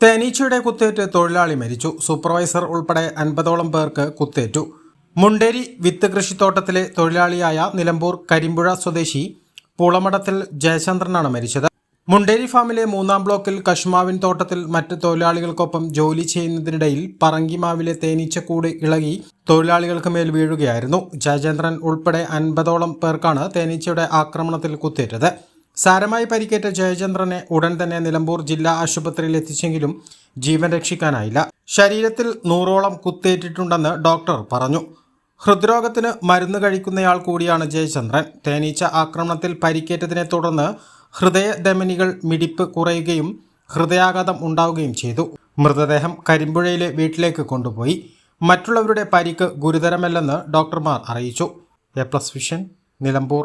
തേനീച്ചയുടെ കുത്തേറ്റ് തൊഴിലാളി മരിച്ചു. സൂപ്പർവൈസർ ഉൾപ്പെടെ അൻപതോളം പേർക്ക് കുത്തേറ്റു. മുണ്ടേരി വിത്ത് കൃഷിത്തോട്ടത്തിലെ തൊഴിലാളിയായ നിലമ്പൂർ കരിമ്പുഴ സ്വദേശി പൂളമടത്തിൽ ജയചന്ദ്രനാണ് മരിച്ചത്. മുണ്ടേരി ഫാമിലെ മൂന്നാം ബ്ലോക്കിൽ കശ്മാവിൻ തോട്ടത്തിൽ മറ്റ് തൊഴിലാളികൾക്കൊപ്പം ജോലി ചെയ്യുന്നതിനിടയിൽ പറങ്കിമാവിലെ തേനീച്ചക്കൂട് ഇളകി തൊഴിലാളികൾക്ക് മേൽ വീഴുകയായിരുന്നു. ജയചന്ദ്രൻ ഉൾപ്പെടെ അൻപതോളം പേർക്കാണ് തേനീച്ചയുടെ ആക്രമണത്തിൽ കുത്തേറ്റത്. സാരമായി പരിക്കേറ്റ ജയചന്ദ്രനെ ഉടൻ തന്നെ നിലമ്പൂർ ജില്ലാ ആശുപത്രിയിൽ എത്തിച്ചെങ്കിലും ജീവൻ രക്ഷിക്കാനായില്ല. ശരീരത്തിൽ നൂറോളം കുത്തേറ്റിട്ടുണ്ടെന്ന് ഡോക്ടർ പറഞ്ഞു. ഹൃദ്രോഗത്തിന് മരുന്ന് കഴിക്കുന്നയാൾ കൂടിയാണ് ജയചന്ദ്രൻ. തേനീച്ച ആക്രമണത്തിൽ പരിക്കേറ്റതിനെ തുടർന്ന് ഹൃദയധമനികൾ മിടിപ്പ് കുറയുകയും ഹൃദയാഘാതം ഉണ്ടാവുകയും ചെയ്തു. മൃതദേഹം കരിമ്പുഴയിലെ വീട്ടിലേക്ക് കൊണ്ടുപോയി. മറ്റുള്ളവരുടെ പരിക്ക് ഗുരുതരമല്ലെന്ന് ഡോക്ടർമാർ അറിയിച്ചു. A plus vision Nilambur.